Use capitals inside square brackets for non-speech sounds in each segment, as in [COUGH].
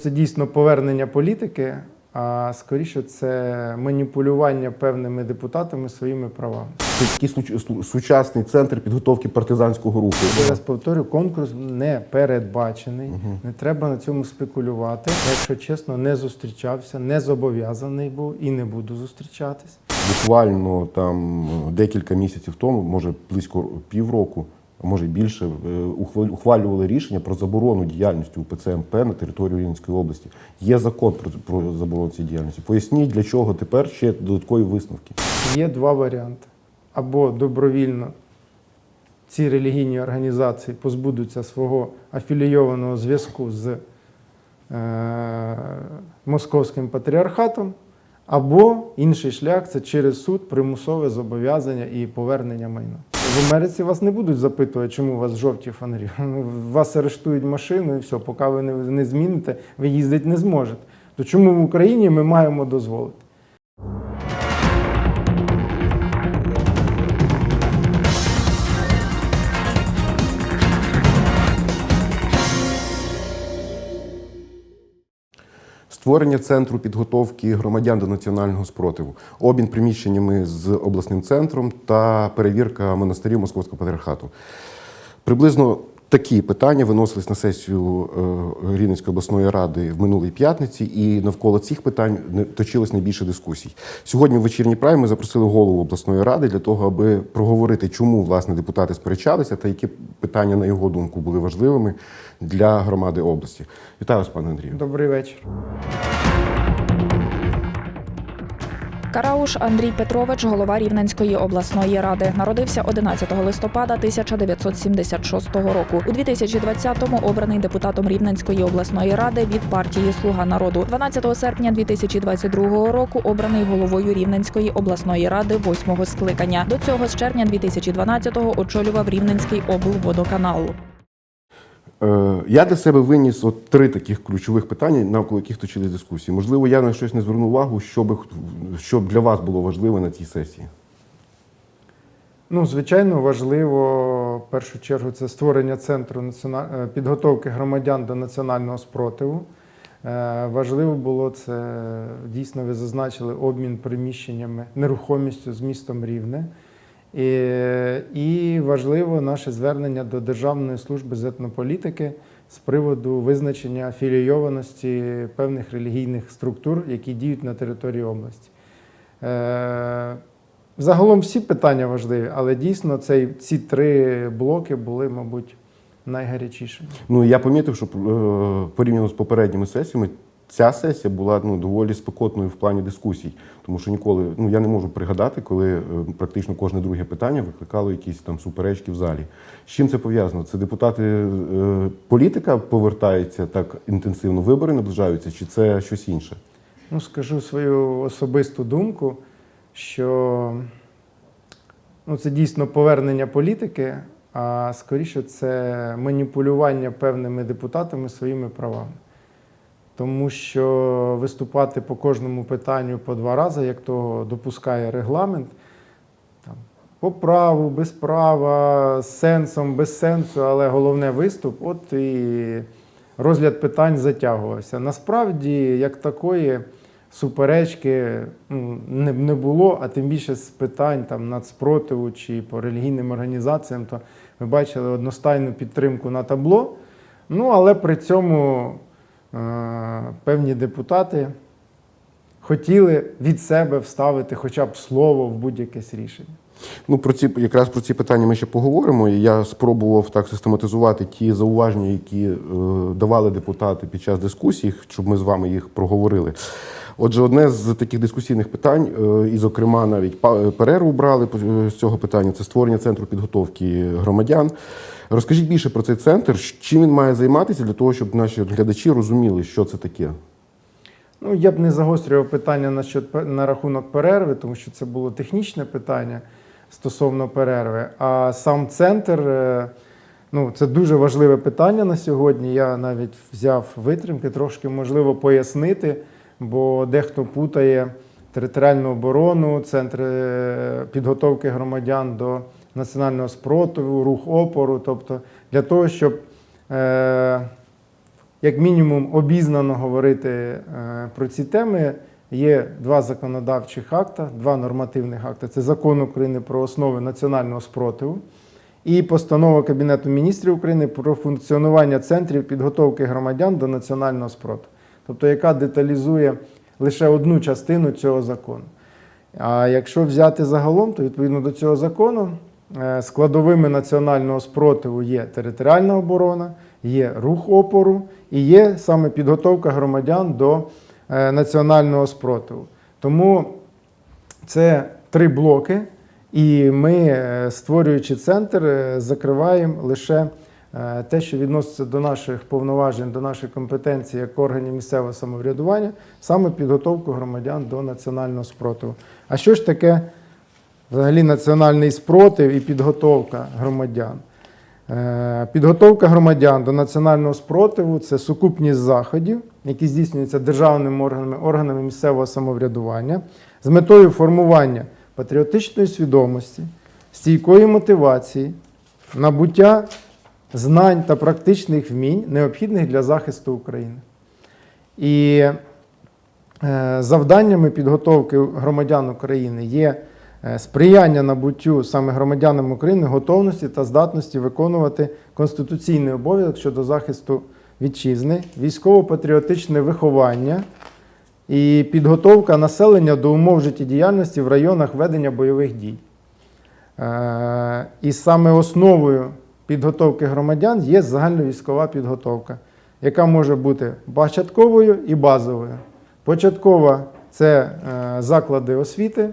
Це дійсно повернення політики, а скоріше це маніпулювання певними депутатами своїми правами. Це такий суч- сучасний центр підготовки партизанського руху. Я раз повторю, конкурс не передбачений. Не треба на цьому спекулювати. Якщо чесно, не зустрічався, не зобов'язаний був і не буду зустрічатись. Буквально там декілька місяців тому, може близько півроку, а може й більше, е, ухвалювали рішення про заборону діяльності УПЦ МП на території Рівненської області. Є закон про, про заборону цієї діяльності. Поясніть, для чого тепер ще додаткові висновки. Є два варіанти: або добровільно ці релігійні організації позбудуться свого афілійованого зв'язку з е, московським патріархатом, або інший шлях це через суд примусове зобов'язання і повернення майна. В Америці вас не будуть запитувати, чому у вас жовті фонарі. [LAUGHS] Вас арештують машину і все, поки ви не, зміните, ви їздити не зможете. То чому в Україні ми маємо дозволити? Створення центру підготовки громадян до національного спротиву, обмін приміщеннями з обласним центром та перевірка монастирів Московського патріархату. Приблизно такі питання виносились на сесію е, Рівненської обласної ради в минулій п'ятниці, і навколо цих питань точилось найбільше дискусій. Сьогодні в вечірній праймі ми запросили голову обласної ради для того, аби проговорити, чому власне депутати сперечалися та які питання, на його думку, були важливими для громади області. Вітаю вас, пане Андрію. Добрий вечір. Карауш Андрій Петрович, голова Рівненської обласної ради, народився 11 листопада 1976 року. У 2020-му обраний депутатом Рівненської обласної ради від партії Слуга народу. 12 серпня 2022 року обраний головою Рівненської обласної ради восьмого скликання. До цього з червня 2012-го очолював Рівненський облводоканал. Е, Я для себе виніс от три таких ключових питання, навколо яких точились дискусії. Можливо, я на щось не звернув увагу, що, б для вас було важливо на цій сесії. Ну, звичайно, важливо в першу чергу це створення центру е, підготовки громадян до національного спротиву. Е, Важливо було це дійсно, ви зазначили обмін приміщеннями, нерухомістю з містом Рівне. І, важливо наше звернення до Державної служби з етнополітики з приводу визначення афілійованості певних релігійних структур, які діють на території області. Е, Загалом всі питання важливі, але дійсно цей, ці три блоки були, мабуть, найгарячішими. Ну я помітив, що е, порівняно з попередніми сесіями, ця сесія була ну, доволі спекотною в плані дискусій, тому що ніколи ну я не можу пригадати, коли е, практично кожне друге питання викликало якісь там суперечки в залі. З чим це пов'язано? Це депутати е, політика повертається так інтенсивно, вибори наближаються, чи це щось інше? Ну, скажу свою особисту думку, що ну, це дійсно повернення політики, а скоріше це маніпулювання певними депутатами своїми правами. Тому що виступати по кожному питанню по два рази, як того допускає регламент, там, по праву, без права, з сенсом, без сенсу, але головне виступ, от і розгляд питань затягувався. Насправді, як такої суперечки ну, не, було, а тим більше з питань там, нацпротиву чи по релігійним організаціям, то ми бачили одностайну підтримку на табло. Ну, але при цьому певні депутати хотіли від себе вставити хоча б слово в будь-якесь рішення. Ну, про ці якраз про ці питання ми ще поговоримо. І я спробував так систематизувати ті зауваження, які е, давали депутати під час дискусій, щоб ми з вами їх проговорили. Отже, одне з таких дискусійних питань, е, і, зокрема, навіть перерву брали е, з цього питання, це створення центру підготовки громадян. Розкажіть більше про цей центр, чим він має займатися для того, щоб наші глядачі розуміли, що це таке. Ну, я б не загострював питання на, щодо- на рахунок перерви, тому що це було технічне питання стосовно перерви. А сам центр е, ну, це дуже важливе питання на сьогодні. Я навіть взяв витримки, трошки можливо пояснити, бо дехто путає територіальну оборону, центр е, підготовки громадян до національного спротиву, рух опору. Тобто для того, щоб е, як мінімум обізнано говорити е, про ці теми. Є два законодавчих акта, два нормативних акти. Це закон України про основи національного спротиву і постанова Кабінету міністрів України про функціонування центрів підготовки громадян до національного спротиву, тобто яка деталізує лише одну частину цього закону. А якщо взяти загалом, то відповідно до цього закону складовими національного спротиву є територіальна оборона, є рух опору і є саме підготовка громадян до е, національного спротиву. Тому це три блоки, і ми, е, створюючи центр, е, закриваємо лише е, те, що відноситься до наших повноважень, до нашої компетенції як органів місцевого самоврядування, саме підготовку громадян до національного спротиву. А що ж таке взагалі національний спротив і підготовка громадян? Е, Підготовка громадян до національного спротиву це сукупність заходів, які здійснюються державними органами, органами місцевого самоврядування з метою формування патріотичної свідомості, стійкої мотивації, набуття знань та практичних вмінь, необхідних для захисту України. І е, завданнями підготовки громадян України є сприяння набуттю саме громадянам України готовності та здатності виконувати конституційний обов'язок щодо захисту вітчизни, військово-патріотичне виховання і підготовка населення до умов життєдіяльності в районах ведення бойових дій. Е, І саме основою підготовки громадян є загальновійськова підготовка, яка може бути початковою і базовою. Початкова це е, заклади освіти,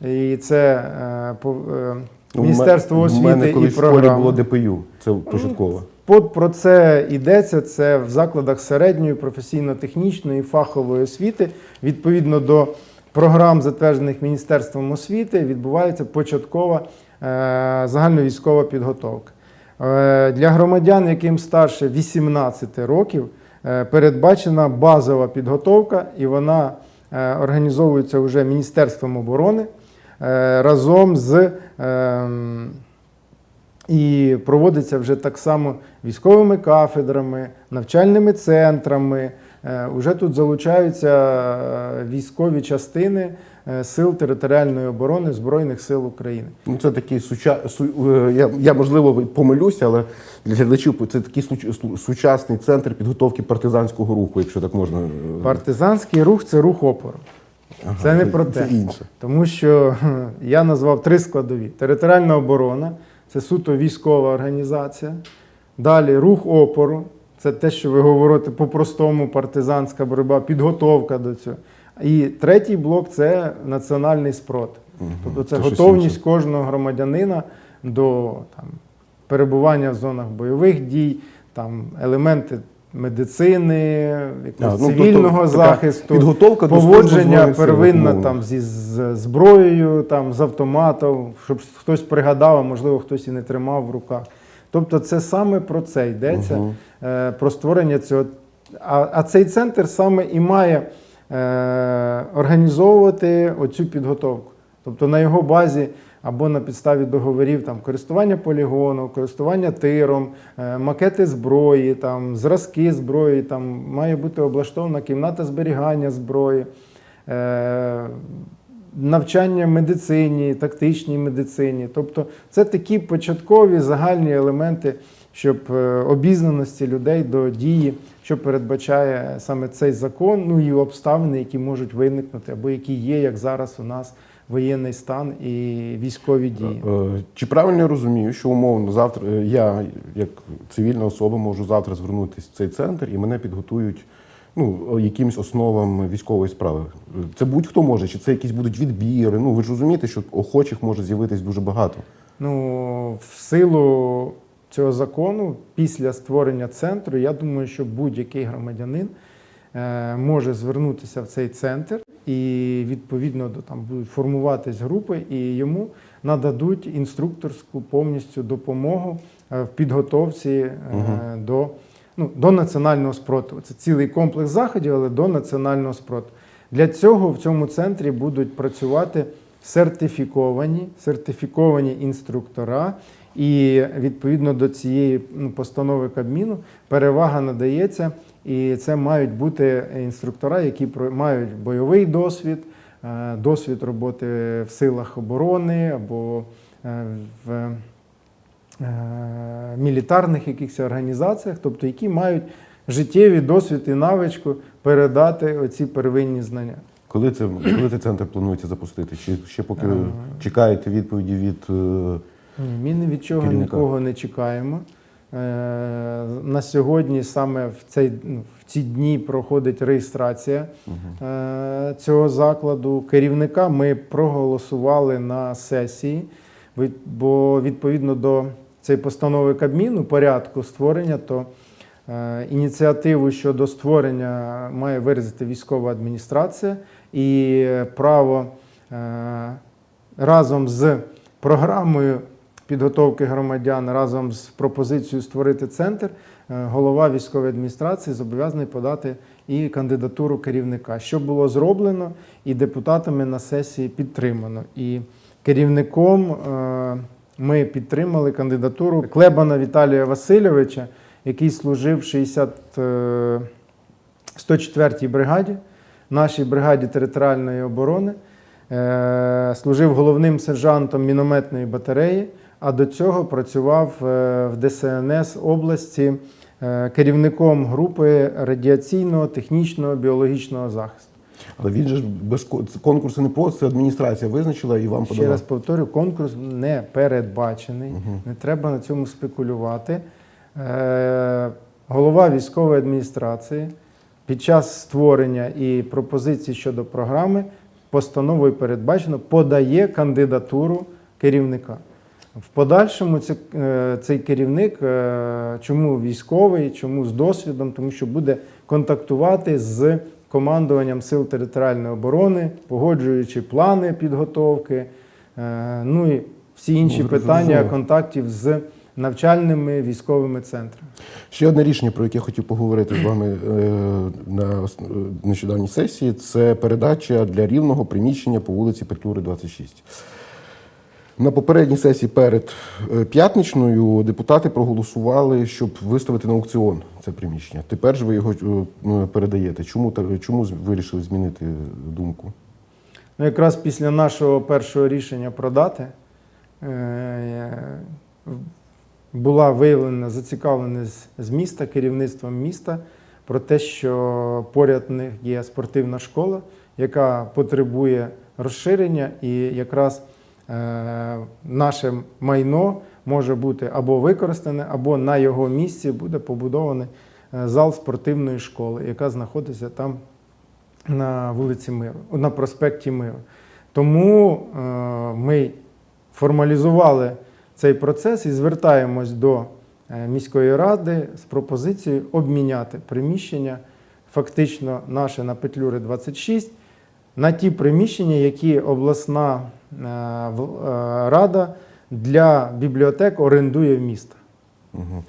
і це е, по- е, Міністерство У мене освіти і колись в школі було ДПЮ, це початково. От про це йдеться. Це в закладах середньої, професійно-технічної, фахової освіти. Відповідно до програм, затверджених Міністерством освіти, відбувається початкова е, загальновійськова підготовка. Для громадян, яким старше 18 років, передбачена базова підготовка, і вона організовується вже Міністерством оборони разом з. ем, і проводиться вже так само військовими кафедрами, навчальними центрами. Е, Уже тут залучаються е, військові частини е, сил територіальної оборони Збройних сил України. Ну, це такий суча... су... е, я, я можливо помилюся, але для глядачів це такий суч- сучасний центр підготовки партизанського руху, якщо так можна. е, Партизанський рух це рух опору. Ага, це не про Це інше. Тому що я назвав три складові: територіальна оборона це суто військова організація. Далі рух опору це те, що ви говорите по-простому, партизанська боротьба, підготовка до цього. І третій блок це національний спротив. Тобто це, Це готовність інше. кожного громадянина до там, перебування в зонах бойових дій, там, елементи медицини, якогось ну, цивільного тобто захисту підготовка поводження Сил, первинна умовно. там зі зброєю, там з автоматом, щоб хтось пригадав, а можливо хтось і не тримав в руках. Тобто, це саме про це йдеться, е, про створення цього. А, а цей центр саме і має е, організовувати оцю підготовку. Тобто на його базі або на підставі договорів там, користування полігону, користування тиром, е, макети зброї, там, зразки зброї, там, має бути облаштована кімната зберігання зброї. Е, навчання медицині, тактичній медицині. Тобто це такі початкові загальні елементи, щоб е, обізнаності людей до дії, що передбачає саме цей закон, ну і обставини, які можуть виникнути, або які є, як зараз у нас воєнний стан і військові дії. Е, Чи правильно я розумію, що умовно завтра я, як цивільна особа, можу завтра звернутися в цей центр і мене підготують ну, якимось основам військової справи? Це будь-хто може, чи це якісь будуть відбіри? Ну ви ж розумієте, що охочих може з'явитись дуже багато. Ну, в силу цього закону, після створення центру, я думаю, що будь-який громадянин може звернутися в цей центр, і відповідно до там будуть формуватись групи, і йому нададуть інструкторську повністю допомогу е, в підготовці е, до, ну, до національного спротиву. Це цілий комплекс заходів, але до національного спротиву. Для цього в цьому центрі будуть працювати сертифіковані, сертифіковані інструктора, і відповідно до цієї ну, постанови Кабміну перевага надається І це мають бути інструктора, які мають бойовий досвід, е, досвід роботи в силах оборони або е, в е, мілітарних якихось організаціях, тобто які мають життєвий досвід і навичку передати оці первинні знання. Коли це коли цей центр планується запустити? Чи ще поки чекаєте відповіді від ми ні від чого Керівника. нікого не чекаємо. Е, На сьогодні саме в, цей, ну, в ці дні проходить реєстрація е, цього закладу. Керівника ми проголосували на сесії, бо відповідно до цієї постанови Кабміну порядку створення, то е, ініціативу щодо створення має виразити військова адміністрація і право разом з програмою підготовки громадян, разом з пропозицією створити центр, е, голова військової адміністрації зобов'язаний подати і кандидатуру керівника, що було зроблено і депутатами на сесії підтримано. І керівником е, ми підтримали кандидатуру Клебана Віталія Васильовича, який служив в 60, е, 104-й бригаді, нашій бригаді територіальної оборони. Е, Служив головним сержантом мінометної батареї, а до цього працював е, в ДСНС області е, керівником групи радіаційного, технічного, біологічного захисту. але він же ж без конкурсу не просто це адміністрація визначила і вам Ще раз повторю, конкурс не передбачений, не треба на цьому спекулювати. Е, Голова військової адміністрації під час створення і пропозицій щодо програми постановою передбачено подає кандидатуру керівника. В подальшому це, цей керівник, е, чому військовий, чому з досвідом, тому що буде контактувати з командуванням сил територіальної оборони, погоджуючи плани підготовки, е, ну і всі інші Ну, питання контактів з навчальними військовими центрами. Ще одне рішення, про яке хотів поговорити з вами е, на нещодавній сесії, це передача для рівного приміщення по вулиці Петлюри 26. На попередній сесії перед е, п'ятничною депутати проголосували, щоб виставити на аукціон це приміщення. Тепер ж ви його е, передаєте. Чому чому вирішили змінити думку? Ну, якраз після нашого першого рішення продати е, була виявлена зацікавленість з міста, керівництвом міста про те, що поряд них є спортивна школа, яка потребує розширення, і якраз наше майно може бути або використане, або на його місці буде побудований е, зал спортивної школи, яка знаходиться там на вулиці Миру, на проспекті Миру. Тому е, ми формалізували цей процес і звертаємось до е, міської ради з пропозицією обміняти приміщення, фактично наше на Петлюри 26, на ті приміщення, які обласна е, е, рада для бібліотек орендує в місто. Угу.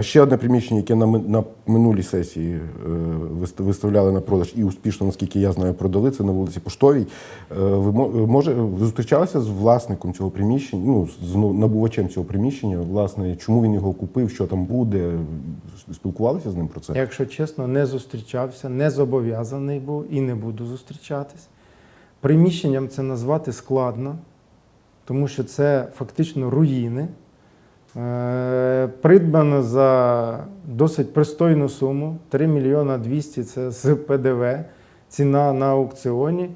Ще одне приміщення, яке на, минулій сесії е, виставляли на продаж і успішно, наскільки я знаю, продали це на вулиці Поштовій. Е, Ви може ви зустрічалися з власником цього приміщення, ну з набувачем цього приміщення, власне, чому він його купив, що там буде? Спілкувалися з ним про це? Якщо чесно, не зустрічався, не зобов'язаний був і не буду зустрічатись. Приміщенням це назвати складно, тому що це фактично руїни. Е, Придбано за досить пристойну суму 3 мільйона 200 це з ПДВ, ціна на аукціоні,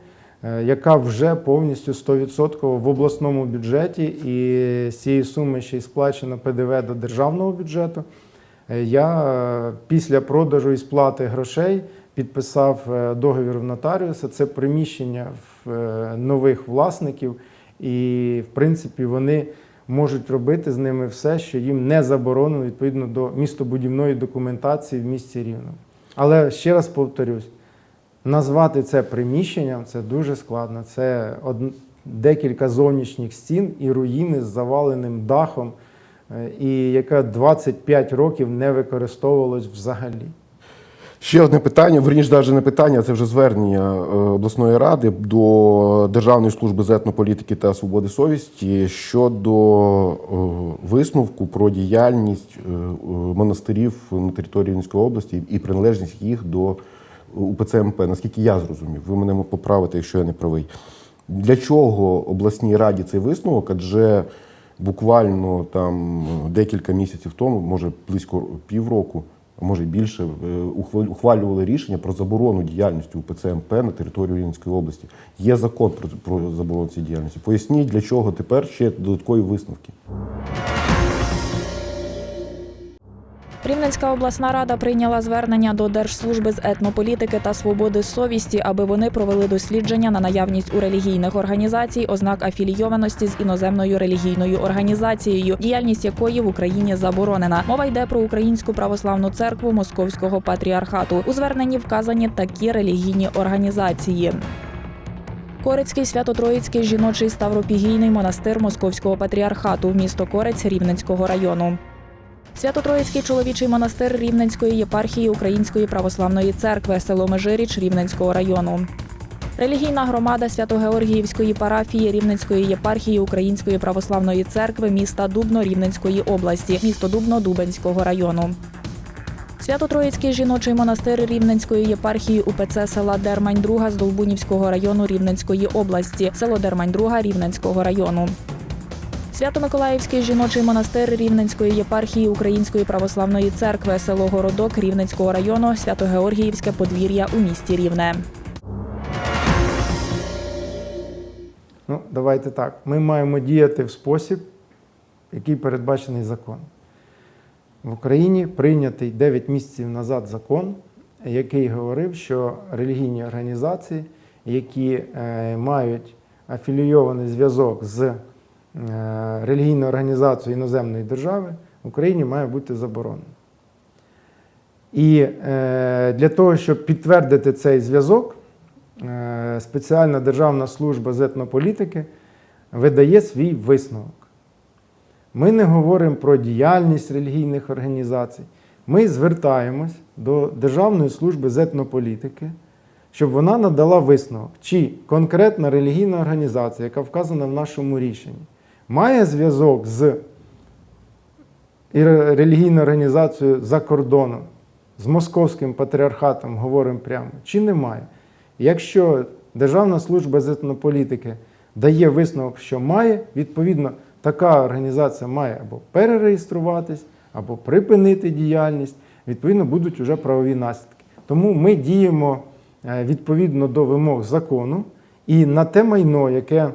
е, яка вже повністю 100% в обласному бюджеті, і з цієї суми ще й сплачено ПДВ до державного бюджету. Е, Я після продажу і сплати грошей підписав договір в нотаріуса. Це приміщення в нових власників, і в принципі вони можуть робити з ними все, що їм не заборонено відповідно до містобудівної документації в місті Рівному. Але ще раз повторюсь, назвати це приміщенням це дуже складно. Це од- декілька зовнішніх стін і руїни з заваленим дахом, е, і яка 25 років не використовувалась взагалі. Ще одне питання, верніше, навіть не питання, це вже звернення е, обласної ради до Державної служби з етнополітики та свободи совісті щодо е, висновку про діяльність е, монастирів на території Рівненської області і приналежність їх до УПЦ МП. Наскільки я зрозумів, ви мене поправите, якщо я не правий. Для чого обласній раді цей висновок? Адже буквально там декілька місяців тому, може близько півроку, може й більше, е, ухвалювали рішення про заборону діяльності УПЦ МП на території Рівненської області. Є закон про заборону цієї діяльності. Поясніть, для чого тепер ще додаткові висновки. Рівненська обласна рада прийняла звернення до Держслужби з етнополітики та свободи совісті, аби вони провели дослідження на наявність у релігійних організацій ознак афілійованості з іноземною релігійною організацією, діяльність якої в Україні заборонена. Мова йде про Українську православну церкву Московського патріархату. У зверненні вказані такі релігійні організації. Корецький Свято-Троїцький жіночий ставропігійний монастир Московського патріархату, місто Корець Рівненського району. Свято-Троїцький чоловічий монастир Рівненської єпархії Української православної церкви, село Межиріч Рівненського району. Релігійна громада Свято-Георгіївської парафії Рівненської єпархії Української православної церкви міста Дубно Рівненської області, місто Дубно Дубенського району. Свято-Троїцький жіночий монастир Рівненської єпархії УПЦ села Дермань 2 з Долбунівського району Рівненської області, село Дермань 2 Рівненського району. Свято-Миколаївський жіночий монастир Рівненської єпархії Української православної церкви, село Городок Рівненського району, Свято-Георгіївське подвір'я у місті Рівне. Ну, давайте так. Ми маємо діяти в спосіб, який передбачений законом. В Україні прийнятий 9 місяців назад закон, який говорив, що релігійні організації, які е, мають афілійований зв'язок з е, релігійною організацією іноземної держави, в Україні має бути заборонено. І е, для того, щоб підтвердити цей зв'язок, е, спеціальна Державна служба з етнополітики видає свій висновок. Ми не говоримо про діяльність релігійних організацій. Ми звертаємось до Державної служби з етнополітики, щоб вона надала висновок, чи конкретна релігійна організація, яка вказана в нашому рішенні, має зв'язок з релігійною організацією за кордоном, з московським патріархатом, говоримо прямо, чи немає. Якщо Державна служба з етнополітики дає висновок, що має, відповідно, така організація має або перереєструватись, або припинити діяльність, відповідно, будуть вже правові наслідки. Тому ми діємо е, відповідно до вимог закону і на те майно, яке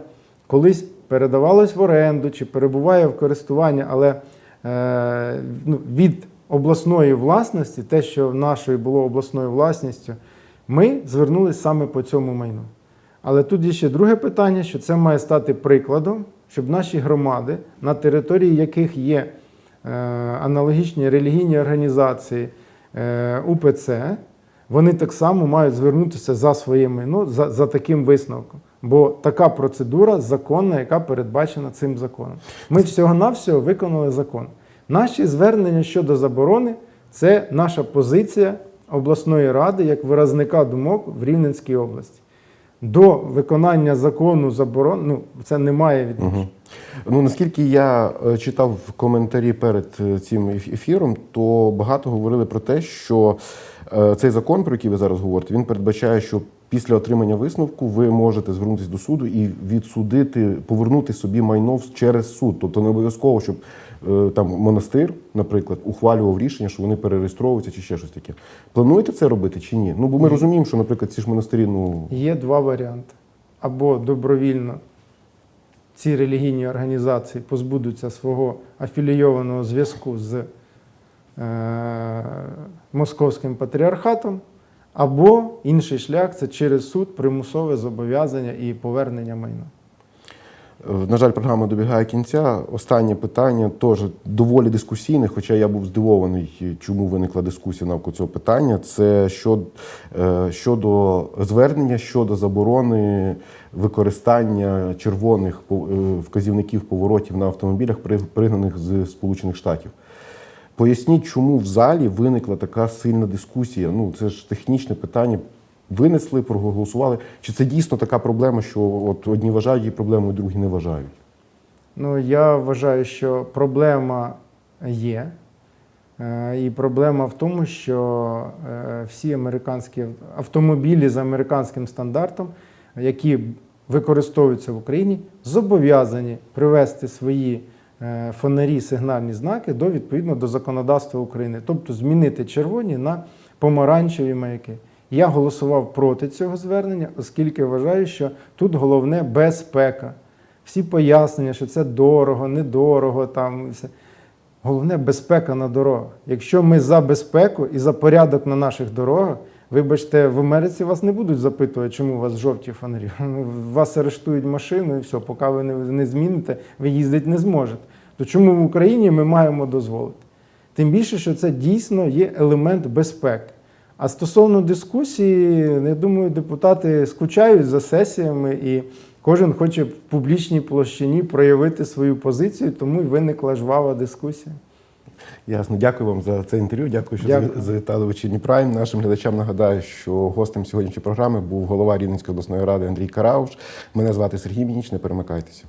колись передавалось в оренду чи перебуває в користуванні, але е, ну, від обласної власності, те, що нашою було обласною власністю, ми звернулися саме по цьому майну. Але тут є ще друге питання, що це має стати прикладом, щоб наші громади, на території яких є е, аналогічні релігійні організації е, УПЦ, вони так само мають звернутися за своє майно, за, за таким висновком. Бо така процедура законна, яка передбачена цим законом. Ми всього-навсього виконали закон. Наші звернення щодо заборони це наша позиція обласної ради як виразника думок в Рівненській області. До виконання закону заборон ну, це не має відношення. Ну наскільки я е, читав коментарі перед е, цим ефіром, то багато говорили про те, що е, цей закон, про який ви зараз говорите, він передбачає, що після отримання висновку ви можете звернутися до суду і відсудити, повернути собі майно через суд. Тобто не обов'язково, щоб е, там монастир, наприклад, ухвалював рішення, що вони перереєстровуються чи ще щось таке. Плануєте це робити чи ні? Ну бо ми розуміємо, що, наприклад, ці ж монастирі, ну Є два варіанти. Або добровільно ці релігійні організації позбудуться свого афілійованого зв'язку з е, московським патріархатом, або інший шлях це через суд примусове зобов'язання і повернення майна. Е, На жаль, програма добігає кінця. Останнє питання теж доволі дискусійне, хоча я був здивований, чому виникла дискусія навколо цього питання. Це щодо, щодо звернення щодо заборони використання червоних е, вказівників поворотів на автомобілях, при- пригнаних з Сполучених Штатів. Поясніть, чому в залі виникла така сильна дискусія. Ну, це ж технічне питання. Винесли, проголосували. Чи це дійсно така проблема, що от одні вважають її проблемою, другі не вважають? Ну, я вважаю, що проблема є. Е, І проблема в тому, що е, всі американські автомобілі з американським стандартом, які використовуються в Україні, зобов'язані привести свої фонарі, сигнальні знаки до відповідно до законодавства України, тобто змінити червоні на помаранчеві маяки. Я голосував проти цього звернення, оскільки вважаю, що тут головне безпека. Всі пояснення, що це дорого, недорого, там все. Головне безпека на дорогах. Якщо ми за безпеку і за порядок на наших дорогах, вибачте, в Америці вас не будуть запитувати, чому у вас жовті фонарі. [LAUGHS] Вас арештують машину і все, поки ви не зміните, ви їздити не зможете. То чому в Україні ми маємо дозволити? Тим більше, що це дійсно є елемент безпеки. А стосовно дискусії, я думаю, депутати скучають за сесіями і кожен хоче в публічній площині проявити свою позицію, тому й виникла жвава дискусія. Ясно, дякую вам за це інтерв'ю. Дякую, що Дякую. завітали в вечірній прайм. Нашим глядачам нагадаю, що гостем сьогоднішньої програми був голова Рівненської обласної ради Андрій Карауш. Мене звати Сергій Мініч. Не перемикайтеся.